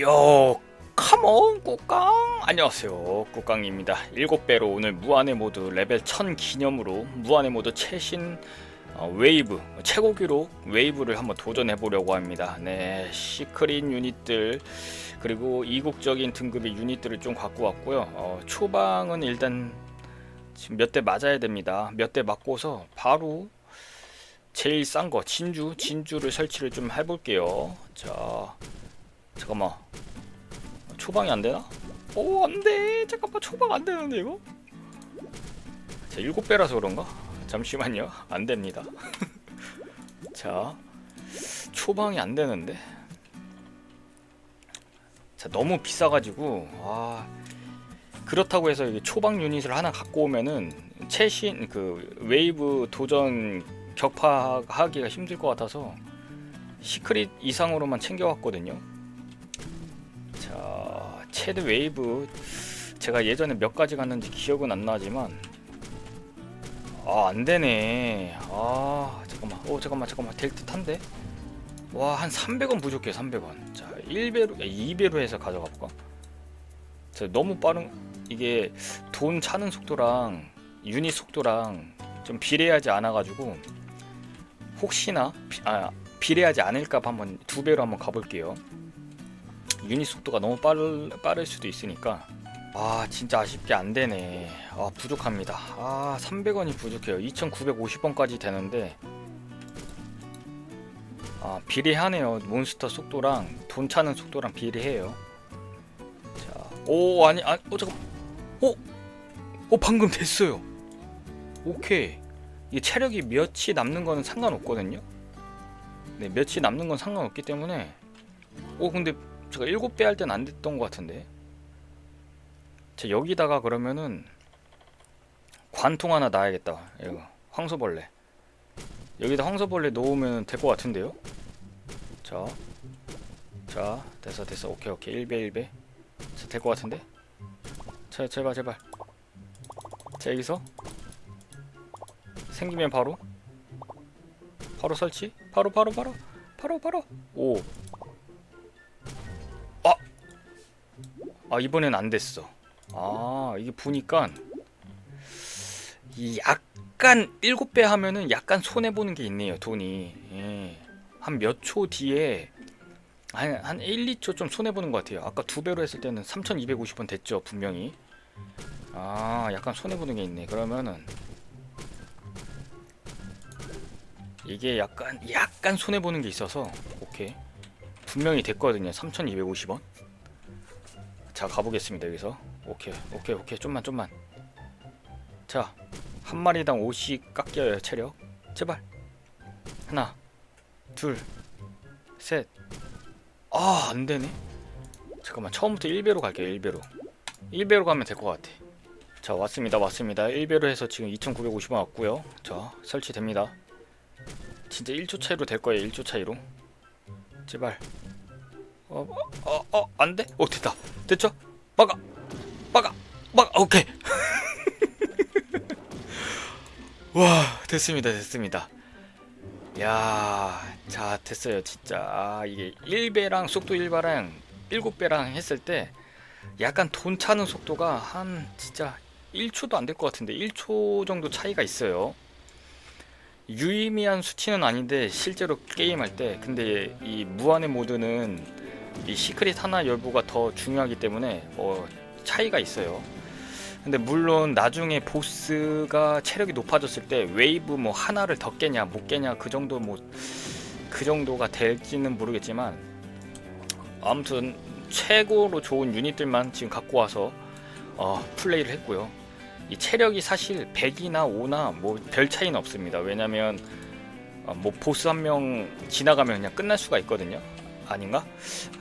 요 카몬 꾸깡 안녕하세요 꾸깡입니다. 7배로 오늘 무한의 모드 레벨 1000 기념으로 무한의 모드 최신 어, 웨이브 최고 기록 웨이브를 한번 도전해 보려고 합니다. 네 시크릿 유닛들 그리고 이국적인 등급의 유닛들을 좀 갖고 왔고요. 어, 초방은 일단 지금 몇 대 맞아야 됩니다. 몇 대 맞고서 바로 제일 싼 거 진주 진주를 설치를 좀 해볼게요. 자 잠깐만 초방이 안 되나? 오 안돼 잠깐만 초방 안 되는데 이거? 자 일곱 배라서 그런가? 잠시만요 안 됩니다 자 초방이 안 되는데 자 너무 비싸가지고 아 그렇다고 해서 이게 초방 유닛을 하나 갖고 오면은 최신 그 웨이브 도전 격파하기가 힘들 것 같아서 시크릿 이상으로만 챙겨왔거든요. 자 최대 웨이브 제가 예전에 몇 가지 갔는지 기억은 안 나지만 아 안되네. 아 잠깐만. 어 잠깐만 잠깐만. 될 듯한데? 와 한 300원 부족해 300원. 자 1배로 2배로 해서 가져가 볼까? 자 너무 빠른 이게 돈 차는 속도랑 유닛 속도랑 좀 비례하지 않아 가지고 혹시나 비, 아 비례하지 않을까 한번 두 배로 한번 가볼게요. 유닛 속도가 너무 빠를 빠를 수도 있으니까 아 진짜 아쉽게 안 되네. 아 부족합니다. 아 300원이 부족해요. 2,950원까지 되는데 아 비례하네요. 몬스터 속도랑 돈 차는 속도랑 비례해요. 자, 오 아니 아니 어 잠깐, 어, 어 방금 됐어요. 오케이. 이 체력이 몇이 남는 거는 상관없거든요. 네, 몇이 남는 건 상관없기 때문에 오 근데 제가 7배 할 땐 안 됐던 것 같은데. 자 여기다가 그러면은 관통 하나 놔야겠다 이거 황소벌레. 여기다 황소벌레 놓으면 될 것 같은데요? 자, 자 됐어 됐어. 오케이 오케이. 1배 1배. 자될 것 같은데? 자 제발 제발. 자 여기서 생기면 바로? 바로 설치? 바로 바로 바로. 바로 바로. 오. 아 이번엔 안 됐어. 아 이게 보니까 이 약간 일곱 배 하면은 약간 손해 보는 게 있네요 돈이. 예. 한몇 초 뒤에 한, 한 1, 2초 좀 손해 보는 것 같아요. 아까 두 배로 했을 때는 3,250원 됐죠 분명히. 아 약간 손해 보는 게 있네. 그러면은 이게 약간 약간 손해 보는 게 있어서 오케이 분명히 됐거든요 3,250원 자 가보겠습니다 여기서. 오케이 오케이 오케이. 좀만 좀만. 자 한 마리당 5씩 깎여요 체력. 제발. 하나 둘셋아 안되네. 잠깐만 처음부터 1배로 갈게요 1배로. 1배로 가면 될 것 같아. 자 왔습니다 왔습니다. 1배로 해서 지금 2,950원 왔고요. 자 설치됩니다. 진짜 1초 차이로 될 거예요. 1초 차이로. 제발. 어, 어, 어, 안 돼? 어, 됐다. 됐죠? 막아. 막아. 막아. 오케이. 와, 됐습니다. 됐습니다. 야, 자, 됐어요. 진짜. 아, 이게 1배랑 속도 1배랑 7배랑 했을 때 약간 돈 차는 속도가 한 진짜 1초도 안 될 것 같은데 1초 정도 차이가 있어요. 유의미한 수치는 아닌데 실제로 게임할 때 근데 이 무한의 모드는 이 시크릿 하나 여부가 더 중요하기 때문에 뭐 차이가 있어요. 근데 물론 나중에 보스가 체력이 높아졌을 때 웨이브 뭐 하나를 더 깨냐 못 깨냐 그 정도 뭐 그 정도가 될지는 모르겠지만 아무튼 최고로 좋은 유닛들만 지금 갖고 와서 어, 플레이를 했고요. 이 체력이 사실 100이나 5나 뭐 별 차이는 없습니다. 왜냐면 어, 뭐 보스 한 명 지나가면 그냥 끝날 수가 있거든요. 아닌가?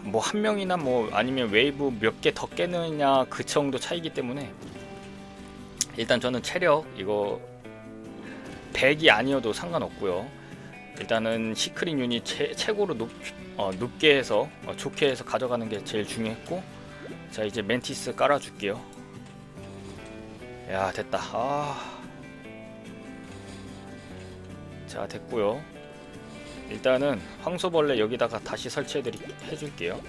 뭐 한 명이나 뭐 아니면 웨이브 몇 개 더 깨느냐 그 정도 차이기 때문에 일단 저는 체력 이거 100이 아니어도 상관없고요. 일단은 시크릿 유닛 최, 최고로 높, 어, 높게 해서 어, 좋게 해서 가져가는 게 제일 중요했고 자 이제 멘티스 깔아줄게요. 야 됐다 아. 자 됐고요 일단은 황소벌레 여기다가 다시 설치해 드리 해줄게요.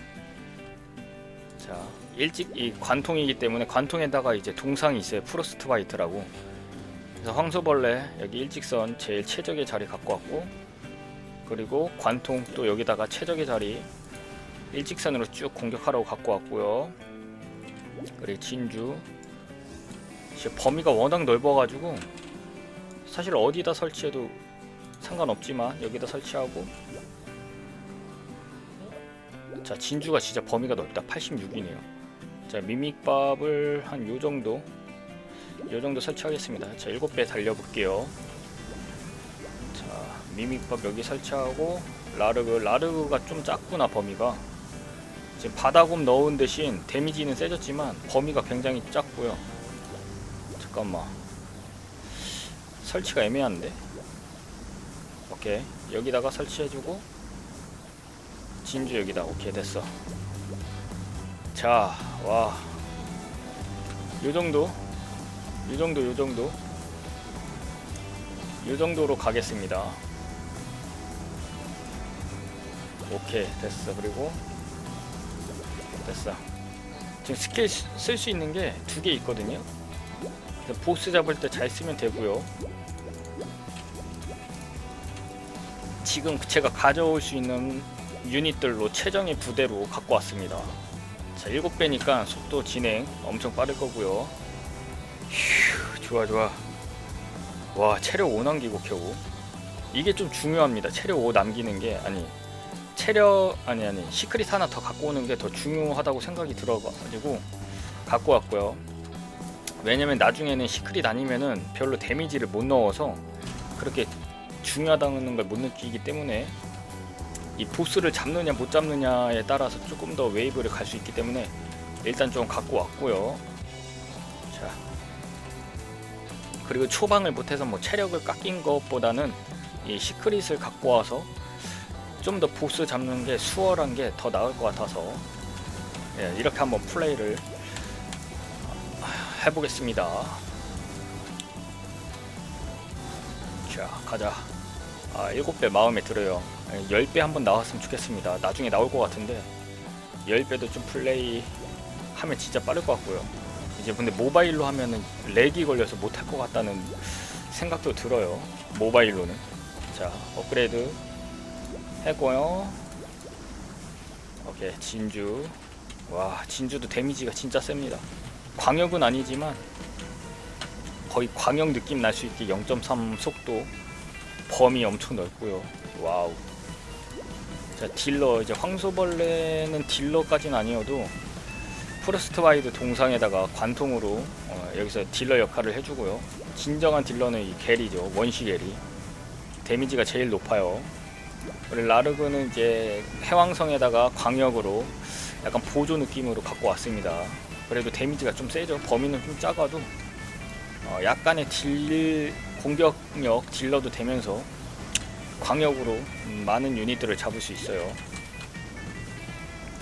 자 일찍 이 관통이기 때문에 관통에다가 이제 동상이 있어요. 프로스트 바이트라고. 그래서 황소벌레 여기 일직선 제일 최적의 자리 갖고 왔고 그리고 관통 또 여기다가 최적의 자리 일직선으로 쭉 공격하라고 갖고 왔고요. 그리고 진주. 범위가 워낙 넓어가지고 사실 어디다 설치해도 상관없지만 여기다 설치하고. 자 진주가 진짜 범위가 넓다. 86이네요. 자 미믹밥을 한 요정도 요정도 설치하겠습니다. 자 7배 달려볼게요. 자 미믹밥 여기 설치하고 라르그 라르그가 좀 작구나 범위가. 지금 바다곰 넣은 대신 데미지는 세졌지만 범위가 굉장히 작고요. 잠깐만. 설치가 애매한데 오케이. 여기다가 설치해주고 진주 여기다 오케이 됐어. 자와. 요정도? 요정도 요정도? 요정도로 가겠습니다. 오케이 됐어. 그리고 됐어. 지금 스킬 쓸 수 있는 게 두 개 있거든요. 보스 잡을 때 잘 쓰면 되고요 지금 제가 가져올 수 있는 유닛들로 최정의 부대로 갖고 왔습니다. 자 7배니까 속도 진행 엄청 빠를 거고요. 휴 좋아 좋아. 와 체력 5 남기고 겨우. 이게 좀 중요합니다. 체력 5 남기는 게. 아니 체력 아니 아니 시크릿 하나 더 갖고 오는 게 더 중요하다고 생각이 들어가지고 갖고 왔고요. 왜냐면 나중에는 시크릿 아니면은 별로 데미지를 못 넣어서 그렇게 중요하다는 걸 못 느끼기 때문에 이 보스를 잡느냐 못 잡느냐에 따라서 조금 더 웨이브를 갈 수 있기 때문에 일단 좀 갖고 왔고요 자 그리고 초방을 못해서 뭐 체력을 깎인 것보다는 이 시크릿을 갖고 와서 좀 더 보스 잡는 게 수월한 게 더 나을 것 같아서 예, 이렇게 한번 플레이를 해보겠습니다. 자, 가자. 아, 7배 마음에 들어요. 10배 한번 나왔으면 좋겠습니다. 나중에 나올 것 같은데 10배도 좀 플레이 하면 진짜 빠를 것 같고요. 이제 근데 모바일로 하면은 렉이 걸려서 못할 것 같다는 생각도 들어요. 모바일로는. 자, 업그레이드 했고요. 오케이, 진주. 와, 진주도 데미지가 진짜 셉니다. 광역은 아니지만 거의 광역 느낌 날 수 있게 0.3 속도 범위 엄청 넓고요. 와우. 자 딜러 이제 황소벌레는 딜러까지는 아니어도 프로스트 와이드 동상에다가 관통으로 어, 여기서 딜러 역할을 해주고요. 진정한 딜러는 이 게리죠. 원시 게리. 데미지가 제일 높아요. 그리고 라르그는 이제 해왕성에다가 광역으로 약간 보조 느낌으로 갖고 왔습니다. 그래도 데미지가 좀 세죠. 범위는 좀 작아도 어, 약간의 딜 공격력 딜러도 되면서 광역으로 음, 많은 유닛들을 잡을 수 있어요.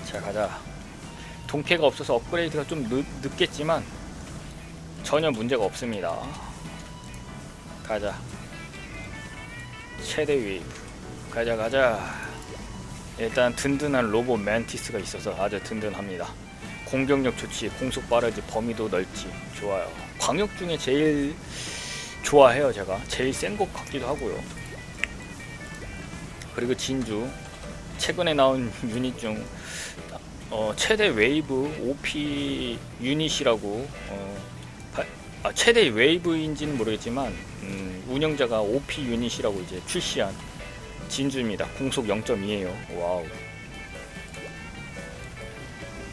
자 가자. 동패가 없어서 업그레이드가 좀 늦, 늦겠지만 전혀 문제가 없습니다. 가자. 최대 웨이브. 가자 가자. 일단 든든한 로봇 멘티스가 있어서 아주 든든합니다. 공격력 좋지, 공속 빠르지, 범위도 넓지, 좋아요. 광역 중에 제일 좋아해요, 제가. 제일 센 것 같기도 하고요. 그리고 진주. 최근에 나온 유닛 중 어, 최대 웨이브 OP 유닛이라고 어, 바, 아, 최대 웨이브인지는 모르겠지만 음, 운영자가 OP 유닛이라고 이제 출시한 진주입니다. 공속 0.2예요. 와우.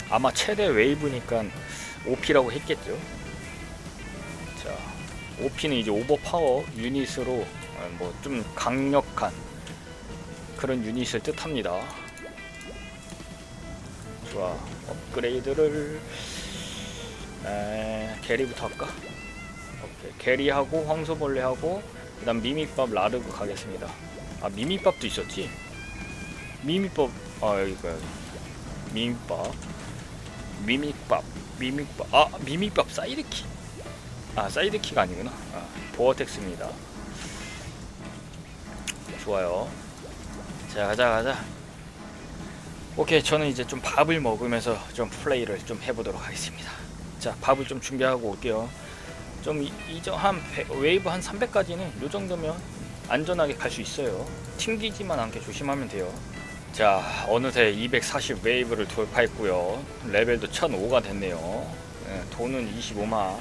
아마 최대 웨이브니까 OP라고 했겠죠. 자, OP는 이제 오버파워 유닛으로 뭐 좀 강력한 그런 유닛을 뜻합니다. 좋아, 업그레이드를 에, 게리부터 할까? 오케이, 게리하고 황소벌레하고 그다음 미미밥 라르그 가겠습니다. 아 미미밥도 있었지? 미미밥 아 여기 미미밥 미미밥 미미밥 아 미미밥 사이드키 아 사이드키가 아니구나. 아, 보어텍스입니다. 좋아요. 자 가자 가자. 오케이 저는 이제 좀 밥을 먹으면서 좀 플레이를 좀 해보도록 하겠습니다. 자 밥을 좀 준비하고 올게요. 좀 이정 한 배- 웨이브 한 300까지는 요 정도면 안전하게 갈 수 있어요. 튕기지만 않게 조심하면 돼요. 자 어느새 240 웨이브를 돌파했고요. 레벨도 1005가 됐네요 예, 돈은 25만.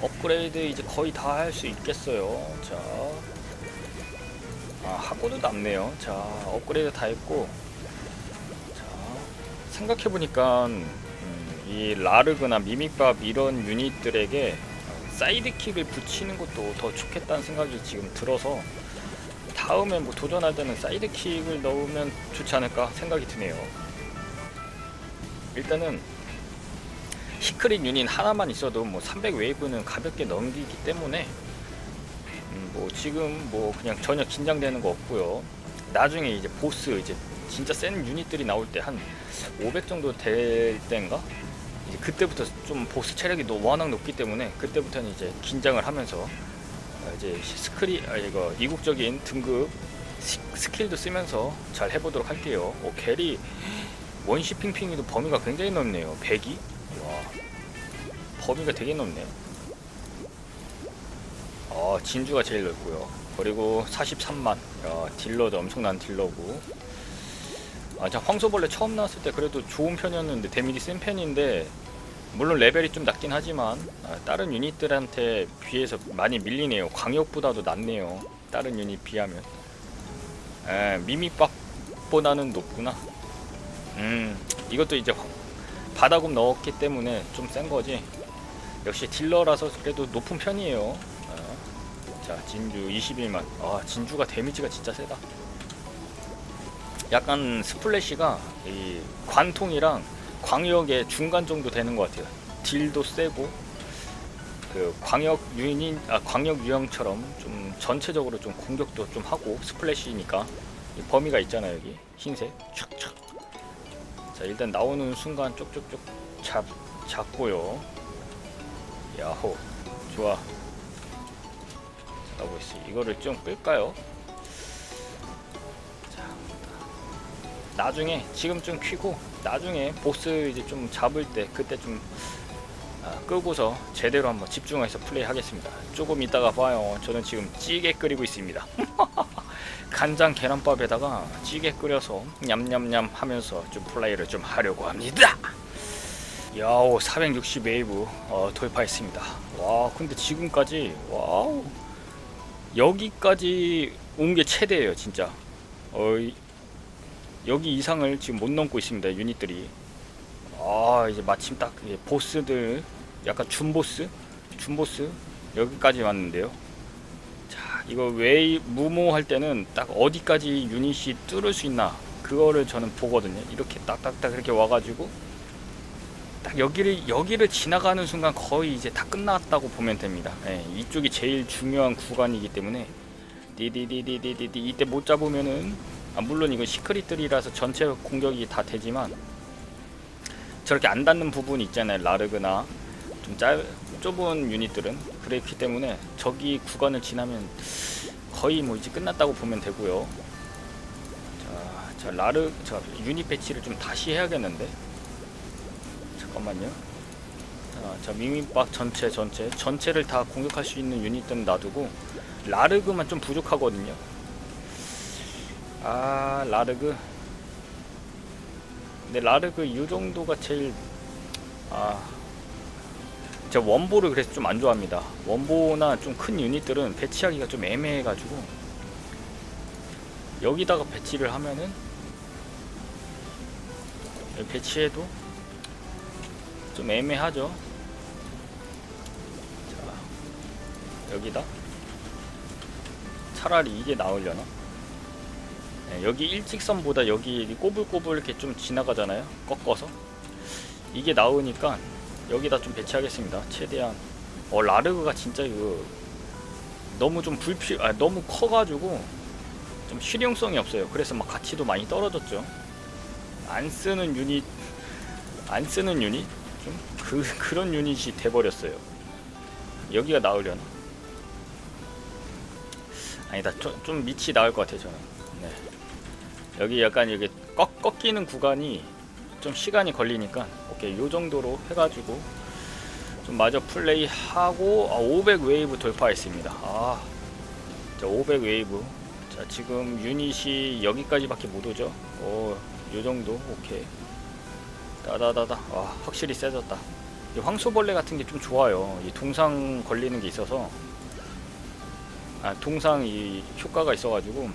업그레이드 이제 거의 다 할 수 있겠어요. 자 아, 하고도 남네요. 자 업그레이드 다 했고. 자 생각해보니까 음, 이 라르그나 미믹밥 이런 유닛들에게 사이드킥을 붙이는 것도 더 좋겠다는 생각이 지금 들어서 다음에 뭐 도전할 때는 사이드킥을 넣으면 좋지 않을까 생각이 드네요. 일단은 시크릿 유닛 하나만 있어도 뭐 300 웨이브는 가볍게 넘기기 때문에 음, 뭐 지금 뭐 그냥 전혀 긴장되는 거 없고요. 나중에 이제 보스 이제 진짜 센 유닛들이 나올 때 한 500 정도 될 때인가 이제 그때부터 좀 보스 체력이 너- 워낙 높기 때문에 그때부터는 이제 긴장을 하면서 어, 이제 스크리 아 이거 이국적인 등급 스- 스킬도 쓰면서 잘 해보도록 할게요. 오 게리 원시 핑핑이도 범위가 굉장히 넓네요. 100이 와 범위가 되게 넓네. 어 진주가 제일 넓고요. 그리고 43만 야, 딜러도 엄청난 딜러고 아, 자 황소벌레 처음 나왔을 때 그래도 좋은 편이었는데 데미지 센 편인데 물론 레벨이 좀 낮긴 하지만 아, 다른 유닛들한테 비해서 많이 밀리네요. 광역보다도 낫네요. 다른 유닛 비하면. 에, 미미밥보다는 높구나. 음, 이것도 이제 황- 바다금 넣었기 때문에 좀 센 거지. 역시 딜러라서 그래도 높은 편이에요. 어. 자, 진주 21만. 아, 진주가 데미지가 진짜 세다. 약간 스플래시가 이 관통이랑 광역의 중간 정도 되는 것 같아요. 딜도 세고 그 광역 유닛 아 광역 유형처럼 좀 전체적으로 좀 공격도 좀 하고 스플래시니까 이 범위가 있잖아요 여기 흰색 촥촥 자 일단 나오는 순간 쪽쪽쪽 잡 잡고요 야호 좋아 나오고 있어 이거를 좀 끌까요? 자 나중에 지금 좀 퀴고 나중에 보스 이제 좀 잡을 때 그때 좀 아, 끄고서 제대로 한번 집중해서 플레이 하겠습니다. 조금 이따가 봐요. 저는 지금 찌개 끓이고 있습니다. 간장 계란밥에다가 찌개 끓여서 냠냠냠 하면서 좀 플레이를 좀 하려고 합니다. 야오 460 웨이브. 어, 돌파했습니다. 와 근데 지금까지 와우. 여기까지 온 게 최대예요 진짜. 어이 여기 이상을 지금 못 넘고 있습니다 유닛들이. 아 이제 마침 딱 보스들 약간 준보스? 준보스? 여기까지 왔는데요. 자 이거 웨이 무모 할 때는 딱 어디까지 유닛이 뚫을 수 있나 그거를 저는 보거든요. 이렇게 딱딱딱 이렇게 와가지고 딱 여기를 여기를 지나가는 순간 거의 이제 다 끝났다고 보면 됩니다. 예, 이쪽이 제일 중요한 구간이기 때문에. 디디디디디디. 이때 못 잡으면은 아, 물론 이건 시크릿들이라서 전체 공격이 다 되지만 저렇게 안 닿는 부분이 있잖아요. 라르그나. 좀 짧, 좁은 유닛들은. 그렇기 때문에 저기 구간을 지나면 거의 뭐 이제 끝났다고 보면 되고요. 자, 자 라르 자 유닛 배치를 좀 다시 해야겠는데 잠깐만요. 자, 자 미미박 전체 전체. 전체를 다 공격할 수 있는 유닛들은 놔두고 라르그만 좀 부족하거든요. 아 라르그. 근데 라르그 이 정도가 제일 아 제가 원보를 그래서 좀 안 좋아합니다. 원보나 좀 큰 유닛들은 배치하기가 좀 애매해가지고 여기다가 배치를 하면은 배치해도 좀 애매하죠 자 여기다 차라리 이게 나으려나 네, 여기 일직선보다 여기 꼬불꼬불 이렇게 좀 지나가잖아요. 꺾어서 이게 나오니까 여기다 좀 배치하겠습니다. 최대한 어 라르그가 진짜 이거 너무 좀 불필 아 너무 커가지고 좀 실용성이 없어요. 그래서 막 가치도 많이 떨어졌죠. 안 쓰는 유닛 안 쓰는 유닛 좀 그 그런 유닛이 돼버렸어요. 여기가 나으려나? 아니다 좀, 좀 밑이 나을 것 같아요 저는. 네. 여기 약간 이게 꺾, 꺾이는 구간이 좀 시간이 걸리니까 오케이 요 정도로 해가지고 좀 마저 플레이하고 아, 500 웨이브 돌파했습니다. 아, 자, 500 웨이브. 자, 지금 유닛이 여기까지밖에 못 오죠. 어, 요 정도. 오케이. 따다다다. 아, 확실히 세졌다. 이 황소벌레 같은 게 좀 좋아요. 이 동상 걸리는 게 있어서 아, 동상 이 효과가 있어가지고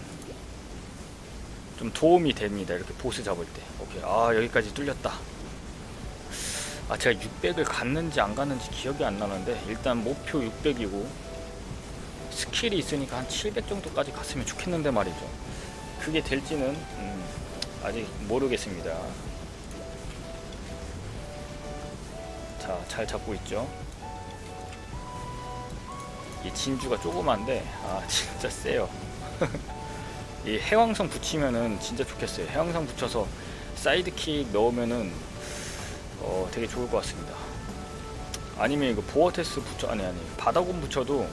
좀 도움이 됩니다. 이렇게 보스 잡을 때. 오케이. 아, 여기까지 뚫렸다. 아 제가 600을 갔는지 안 갔는지 기억이 안 나는데 일단 목표 600이고 스킬이 있으니까 한 700 정도까지 갔으면 좋겠는데 말이죠 그게 될지는 음, 아직 모르겠습니다 잘 잡고 있죠 이 진주가 조그만데 아 진짜 세요 이 해왕성 붙이면은 진짜 좋겠어요 해왕성 붙여서 사이드킥 넣으면은 어, 되게 좋을 것 같습니다. 아니면 이거 보어테스 붙여 아니 아니 바다곰 붙여도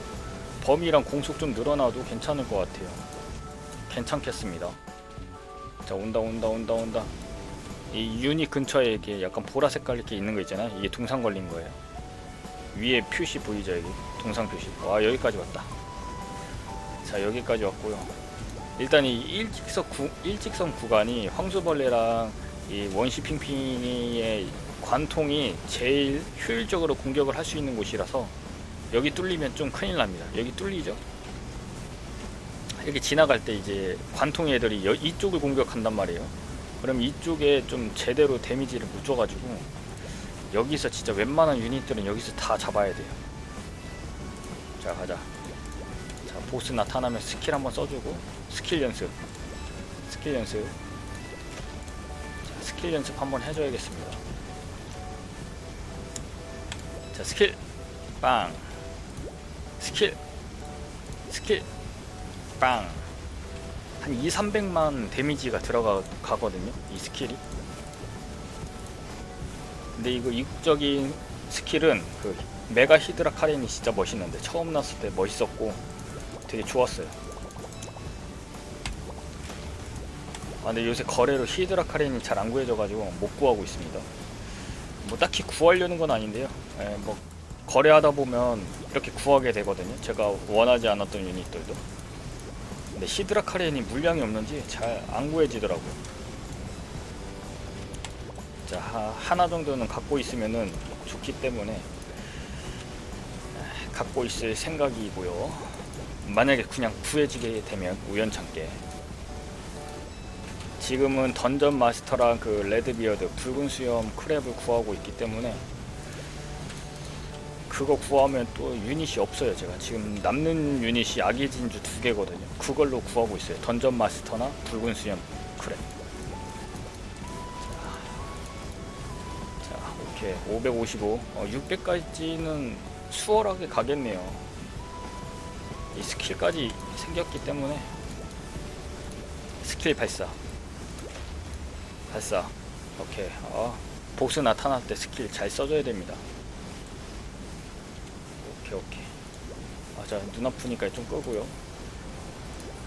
범위랑 공속 좀 늘어나도 괜찮을 것 같아요. 괜찮겠습니다. 자 온다 온다 온다 온다. 이 유닛 근처에 이렇게 약간 보라 색깔 이렇게 있는 거 있잖아요. 이게 동상 걸린 거예요. 위에 표시 보이죠 여기 동상 표시. 와 여기까지 왔다. 자 여기까지 왔고요. 일단 이 일직선 구, 일직선 구간이 황소벌레랑 이 원시 핑핑이의 관통이 제일 효율적으로 공격을 할 수 있는 곳이라서 여기 뚫리면 좀 큰일 납니다. 여기 뚫리죠. 이렇게 지나갈 때 이제 관통 애들이 여- 이쪽을 공격한단 말이에요. 그럼 이쪽에 좀 제대로 데미지를 못 줘가지고 여기서 진짜 웬만한 유닛들은 여기서 다 잡아야 돼요. 자 가자. 자 보스 나타나면 스킬 한번 써주고 스킬 연습. 스킬 연습. 자, 스킬 연습 한번 해줘야겠습니다. 자 스킬 빵 스킬 스킬 빵 한 2, 300만 데미지가 들어가 가거든요 이 스킬이 근데 이거 이국적인 스킬은 그 메가 히드라 카렌이 진짜 멋있는데 처음 났을 때 멋있었고 되게 좋았어요 아 근데 요새 거래로 히드라 카렌이 잘 안 구해져가지고 못 구하고 있습니다 뭐 딱히 구하려는 건 아닌데요. 예, 뭐 거래하다 보면 이렇게 구하게 되거든요. 제가 원하지 않았던 유닛들도. 근데 히드라 카렌이 물량이 없는지 잘 안 구해지더라고요. 자 하, 하나 정도는 갖고 있으면은 좋기 때문에 에, 갖고 있을 생각이고요. 만약에 그냥 구해지게 되면 우연찮게 지금은 던전 마스터랑 그 레드비어드 붉은 수염 크랩을 구하고 있기 때문에 그거 구하면 또 유닛이 없어요 제가. 지금 남는 유닛이 아기 진주 두 개거든요. 그걸로 구하고 있어요. 던전 마스터나 붉은 수염. 크랩 자, 자 오케이. 555 어, 600까지는 수월하게 가겠네요. 이 스킬까지 생겼기 때문에. 스킬 발사. 발사. 오케이. 어, 보스 나타날 때 스킬 잘 써줘야 됩니다 오케이 오케이. 아자 눈 아프니까 좀 끄고요.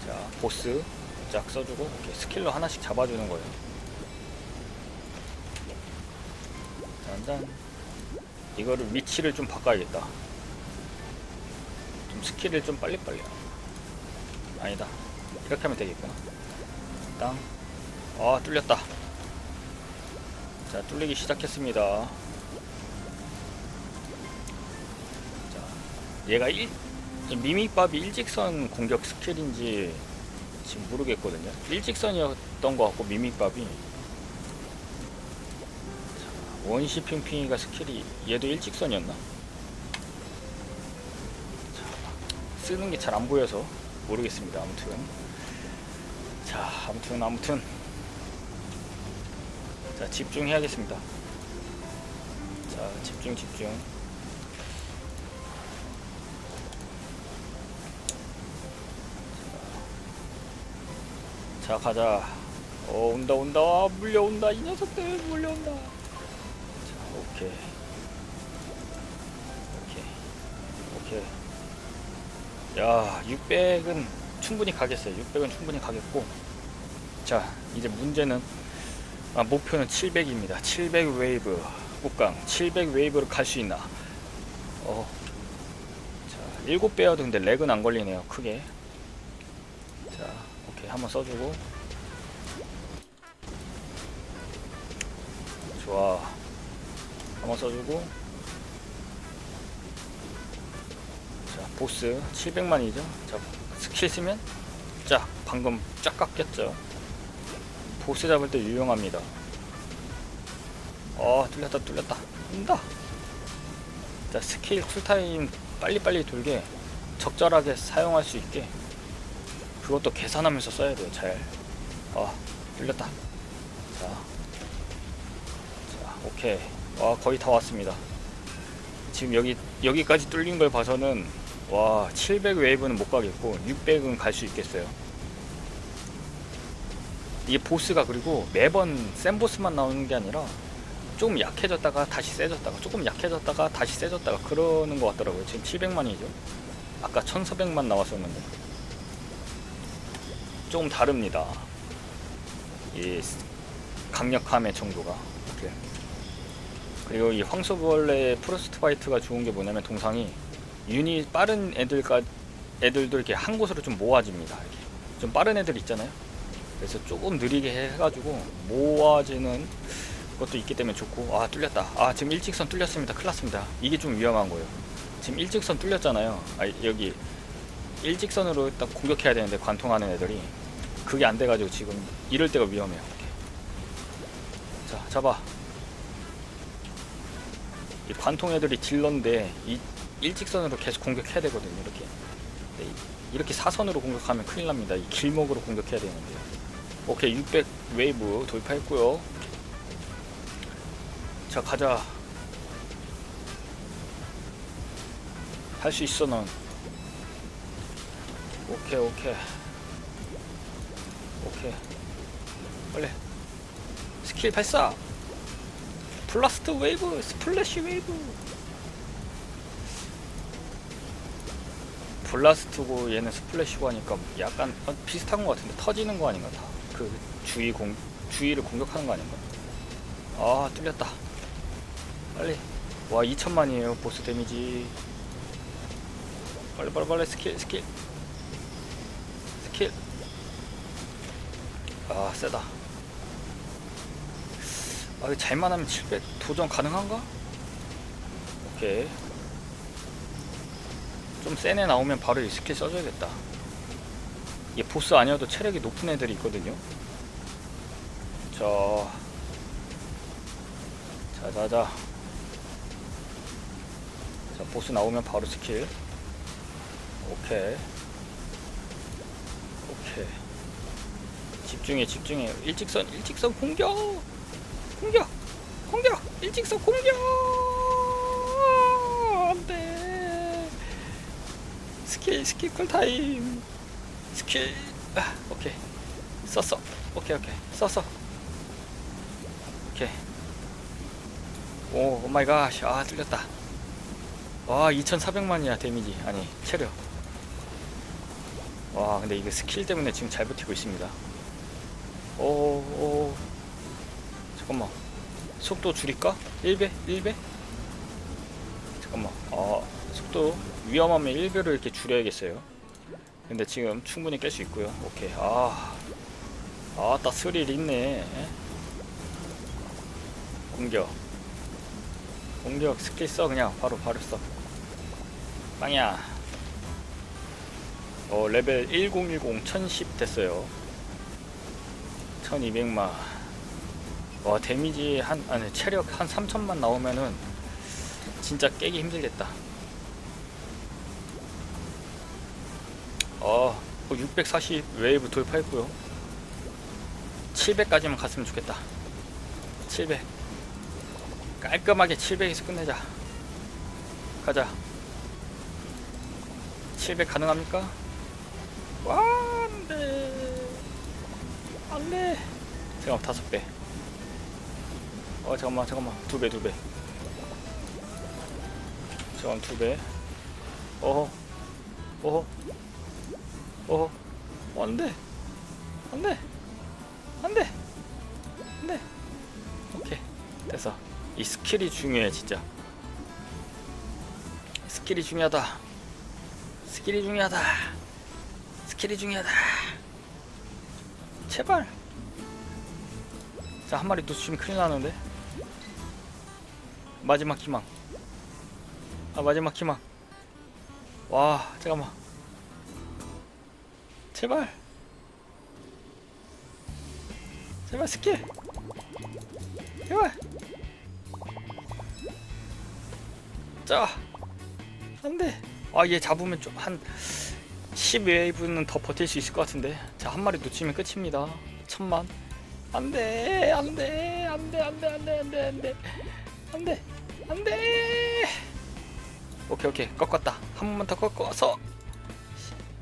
자 보스. 쫙 써주고 오케이. 스킬로 하나씩 잡아주는 거예요. 짠짠. 이거를 위치를 좀 바꿔야겠다. 좀 스킬을 좀 빨리빨리. 아니다. 이렇게 하면 되겠구나. 땅. 아 뚫렸다. 자 뚫리기 시작했습니다 얘가 일 미미밥이 일직선 공격 스킬인지 지금 모르겠거든요. 일직선이었던 것 같고 미미밥이. 자, 원시 핑핑이가 스킬이 얘도 일직선이었나? 자, 쓰는 게 잘 안 보여서 모르겠습니다 아무튼. 자 아무튼 아무튼. 자 집중해야겠습니다. 자 집중 집중 자 가자 어 온다 온다 아, 물려온다 이 녀석들 물려온다 자 오케이 오케이 오케이 야 600은 충분히 가겠어요 600은 충분히 가겠고 자 이제 문제는 아, 목표는 700입니다. 700 웨이브 국강 700 웨이브를 갈 수 있나? 어. 자, 7배여도 근데 렉은 안 걸리네요. 크게. 자, 오케이. 한번 써주고. 좋아. 한번 써주고. 자, 보스 700만이죠. 자, 스킬 쓰면 쫙 방금 쫙 깎였죠. 보스 잡을 때 유용합니다. 어, 뚫렸다, 뚫렸다. 뚫린다. 자, 스킬 쿨타임 빨리빨리 돌게 적절하게 사용할 수 있게 그것도 계산하면서 써야 돼요. 잘. 아, 뚫렸다. 자, 자, 오케이. 와, 거의 다 왔습니다. 지금 여기 여기까지 뚫린 걸 봐서는 와, 700 웨이브는 못 가겠고 600은 갈 수 있겠어요. 이게 보스가 그리고 매번 센 보스만 나오는 게 아니라 조금 약해졌다가 다시 세졌다가 조금 약해졌다가 다시 세졌다가 그러는 것 같더라고요. 지금 700만이죠. 아까 1400만 나왔었는데 조금 다릅니다. 이 강력함의 정도가 이렇게. 그리고 이 황소벌레 프로스트 파이트가 좋은 게 뭐냐면 동상이 유닛 빠른 애들까 애들도 이렇게 한 곳으로 좀 모아집니다. 이렇게. 좀 빠른 애들 있잖아요. 그래서 조금 느리게 해가지고 모아지는 것도 있기 때문에 좋고 아 뚫렸다 아 지금 일직선 뚫렸습니다 큰일 났습니다 이게 좀 위험한 거예요 지금 일직선 뚫렸잖아요 아 여기 일직선으로 딱 공격해야 되는데 관통하는 애들이 그게 안 돼가지고 지금 이럴 때가 위험해요. 자 잡아. 이 관통 애들이 딜러인데 이 일직선으로 계속 공격해야 되거든요 이렇게. 이렇게 사선으로 공격하면 큰일 납니다. 이 길목으로 공격해야 되는데요 오케이 600 웨이브 돌파했고요. 자 가자. 할 수 있어 넌 오케이 오케이. 오케이. 빨리. 스킬 발사. 블라스트 웨이브 스플래시 웨이브. 블라스트고 얘는 스플래시고 하니까 약간 어, 비슷한 것 같은데 터지는 거 아닌가 다. 그 주위 공 주위를 공격하는 거 아닌가? 아 뚫렸다. 빨리. 와 2천만이에요 보스 데미지. 빨리 빨리 빨리 스킬 스킬 아 세다. 아 이거 잘만 하면 700 도전 가능한가? 오케이. 좀 센 애 나오면 바로 이 스킬 써줘야겠다. 얘 보스 아니어도 체력이 높은 애들이 있거든요. 자. 자자자. 자 보스 나오면 바로 스킬. 오케이 오케이 집중해 집중해. 일직선 일직선 공격! 공격! 공격! 일직선 공격! 안돼. 스킬 스킬 쿨타임. 스킬. 아, 오케이. 썼어. 오케이 오케이. 썼어. 오케이. 오 오마이갓 아 뚫렸다. 와 2400만이야 데미지. 아니 체력. 와 근데 이게 스킬 때문에 지금 잘 버티고 있습니다 오오 잠깐만. 속도 줄일까? 1배? 1배? 잠깐만. 아 속도 위험하면 1배로 이렇게 줄여야겠어요. 근데 지금 충분히 깰 수 있고요. 오케이. 아. 아따 스릴 있네. 공격. 공격 스킬 써 그냥. 바로 바로 써. 빵야. 어 레벨 1010 1010 됐어요 1200만. 와 데미지 한 아니 체력 한 3000만 나오면은 진짜 깨기 힘들겠다. 어 640 웨이브 돌파했고요. 700까지만 갔으면 좋겠다. 700 깔끔하게 700에서 끝내자. 가자. 700 가능합니까? 와 안돼 안돼. 잠깐만 다섯 배. 어 잠깐만 잠깐만. 두 배 두 배. 잠깐 두 배. 어허. 어허. 어허. 어, 안돼. 안돼. 안돼. 안돼. 됐어. 이 스킬이 중요해 진짜. 스킬이 중요하다. 스킬이 중요하다. 스킬이 중요하다 제발. 자 한 마리 놓치면 큰일 나는데. 마지막 희망. 아 마지막 희망. 와 잠깐만. 제발. 제발 스킬. 제발. 자 안돼 아 얘 잡으면 좀 한 10웨이브는 더 버틸 수 있을 것 같은데. 자 한 마리 놓치면 끝입니다. 천만. 안돼 안돼 안돼 안돼 안돼 안돼 안돼. 안돼 안돼. 오케이 오케이. 꺾었다. 한 번만 더 꺾어서.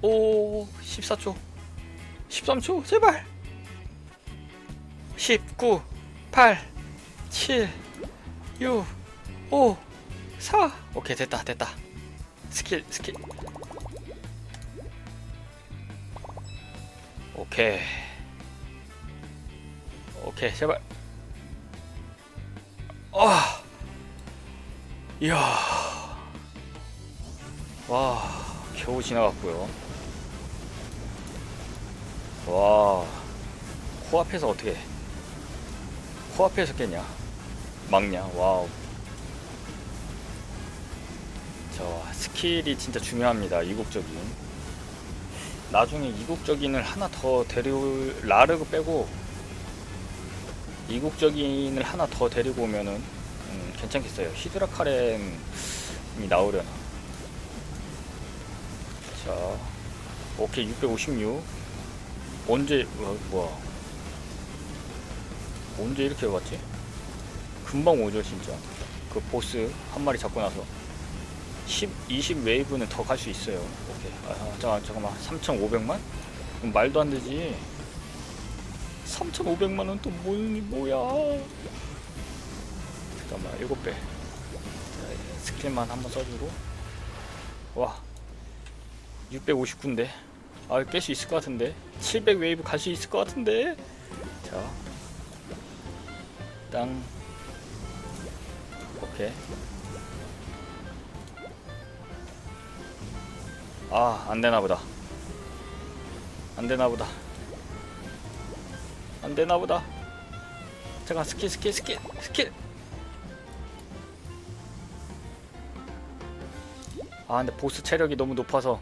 오 14초. 13초? 제발. 19 8 7 6 5 4 오케이 됐다 됐다. 스킬 스킬 오케이. 오케이 제발. 아 이야. 와 겨우 지나갔고요. 와 코앞에서 어떻게 코앞에서 깼냐? 막냐? 와우. 저 스킬이 진짜 중요합니다 이국적인 나중에 이국적인을 하나 더 데려올 라르그 빼고 이국적인을 하나 더 데리고 오면은 음, 괜찮겠어요. 히드라 카렌이 나오려나. 자 오케이 656 언제 어, 뭐야 언제 이렇게 왔지? 금방 오죠 진짜. 그 보스 한 마리 잡고 나서 10, 20 웨이브는 더 갈 수 있어요. 오케이. 아, 잠깐, 잠깐만. 3,500만? 그럼 말도 안 되지. 3,500만 원 또 뭐, 뭐야? 잠깐만 7배 스킬만 한번 써주고. 와 659인데? 아 깰 수 있을 것 같은데? 700 웨이브 갈 수 있을 것 같은데? 자 땅. 오케이 아 안되나보다. 안되나보다. 안되나보다. 잠깐 스킬 스킬 스킬 스킬. 아 근데 보스 체력이 너무 높아서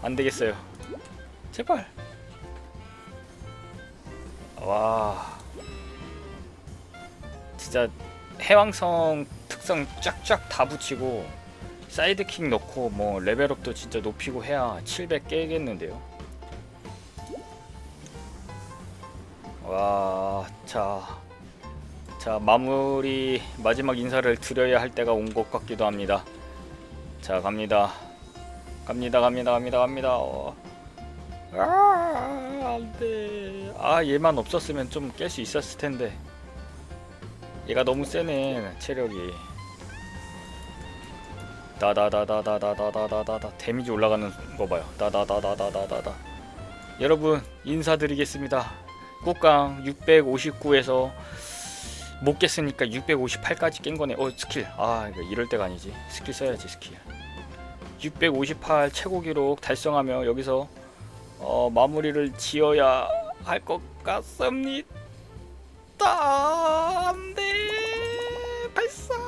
안되겠어요. 제발. 와. 진짜 해왕성 특성 쫙쫙 다 붙이고 사이드킥 넣고 뭐 레벨업도 진짜 높이고 해야 700 깨겠는데요. 와, 자, 자 마무리 마지막 인사를 드려야 할 때가 온 것 같기도 합니다. 자 갑니다, 갑니다, 갑니다, 갑니다, 갑니다. 어. 아, 안돼. 아 얘만 없었으면 좀 깰 수 있었을 텐데. 얘가 너무 세네 체력이. 다다다다다다다다다다 데미지 올라가는 거 봐요. 다다다다다다다다. 여러분 인사드리겠습니다. 국강 659에서 못 깼으니까 658까지 깬 거네. 어 스킬. 아 이거 이럴 때가 아니지. 스킬 써야지 스킬. 658 최고 기록 달성하며 여기서 어, 마무리를 지어야 할 것 같습니다. 안돼 발사.